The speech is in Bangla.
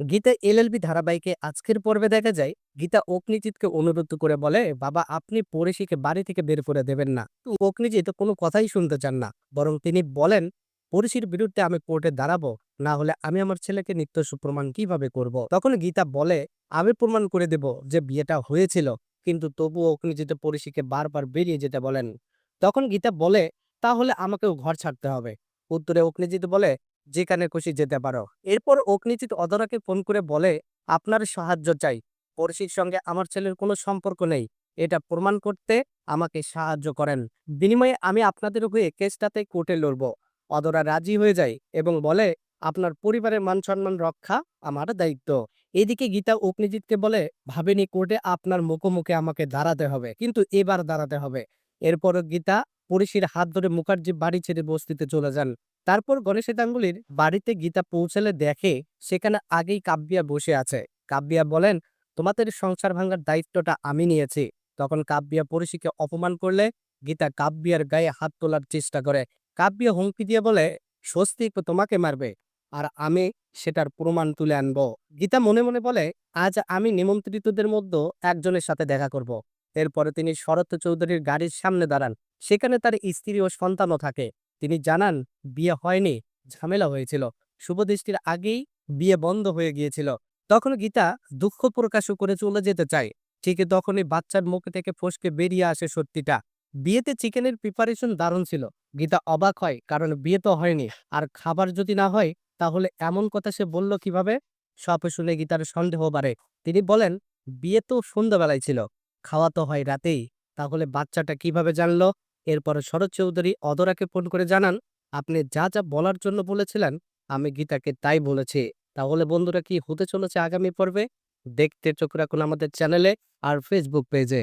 গীতা এলএলবি ধারাবাহিকে আজকের পর্বে দেখা যায়, গীতা অগ্নিজিৎকে অনুরোধ করে বলে, বাবা, আপনি পড়েশিকে বাড়ি থেকে বের করে দেবেন না। অগ্নিজিৎ কোনো কথাই শুনতে চান না, বরং তিনি বলেন, পড়শির বিরুদ্ধে আমি কোর্টে দাঁড়াবো, না হলে আমি আমার ছেলেকে নিত্য সুপ্রমাণ কীভাবে করব। তখন গীতা বলে, আমি প্রমাণ করে দেব যে বিয়েটা হয়েছিল, কিন্তু তবুও অগ্নিজিৎ পড়শিকে বারবার বেরিয়ে যেতে বলেন। তখন গীতা বলে, তাহলে আমাকেও ঘর ছাড়তে হবে। উত্তরে অগ্নিজিৎ বলে যেখানে খুশি যেতে পারো। এরপর অগ্নিজিৎ অধরাকে ফোন করে বলে, আপনার সাহায্য চাই। পড়শির সঙ্গে আমার ছেলের কোনো সম্পর্ক নেই। এটা প্রমাণ করতে আমাকে সাহায্য করেন। বিনিময়ে আমি আপনাদের হয়ে কেসটাতে কোর্টে লড়ব। অদরা রাজি হয়ে যায় এবং বলে, আপনার পরিবারের মান সম্মান রক্ষা আমার দায়িত্ব। এদিকে গীতা অগ্নিজিৎকে বলে, ভাবেনি কোর্টে আপনার মুখোমুখি আমাকে দাঁড়াতে হবে, কিন্তু এবার দাঁড়াতে হবে। এরপর গীতা পড়শির হাত ধরে মুখার্জি বাড়ি ছেড়ে বস্তিতে চলে যান। তারপর গণেশ গাঙ্গুলির বাড়িতে গীতা পৌঁছালে দেখে সেখানে আগেই কাব্যিয়া বসে আছে। কাব্যিয়া বলেন, তোমাদের সংসার ভাঙার দায়িত্বটা আমি নিয়েছি। তখন কাব্যিয়া পড়শিকে অপমান করলে গীতা কাব্যিয়ার গায়ে হাত তোলার চেষ্টা করে। কাব্যিয়া হুমকি দিয়ে বলে স্বস্তিক তোমাকে মারবে, আর আমি সেটার প্রমাণ তুলে আনব। গীতা মনে মনে বলে, আজ আমি নিমন্ত্রিতদের মধ্যে একজনের সাথে দেখা করব। এরপরে তিনি শরৎ চৌধুরীর গাড়ির সামনে দাঁড়ান। সেখানে তার স্ত্রী ও সন্তানও থাকে। তিনি জানান, বিয়ে হয়নি, ঝামেলা হয়েছিল। শুভদৃষ্টির আগেই বিয়ে বন্ধ হয়ে গিয়েছিল। তখন গীতা দুঃখ প্রকাশও করে চলে যেতে চায়। ঠিক তখনই বাচ্চার মুখ থেকে ফসকে বেরিয়ে আসে সত্যিটা। বিয়েতে চিকেনের প্রিপারেশন দারুণ ছিল। গীতা অবাক হয়, কারণ বিয়ে তো হয়নি। আর খাবার যদি না হয়, তাহলে এমন কথা সে বলল কীভাবে? সব শুনে গীতার সন্দেহ বাড়ে। তিনি বলেন, বিয়ে তো সন্ধ্যাবেলায় ছিল। খাওয়া তো হয় রাতেই। তাহলে বাচ্চাটা কীভাবে জানল? এরপরে শরৎ চৌধুরী অদরাকে ফোন করে জানান, আপনি যা যা বলার জন্য বলেছিলেন, আমি গীতাকে তাই বলেছি। তাহলে বন্ধুরা কি হতে চলেছে আগামী পর্বে? দেখতে চোখ রাখুন আমাদের চ্যানেলে আর ফেসবুক পেজে।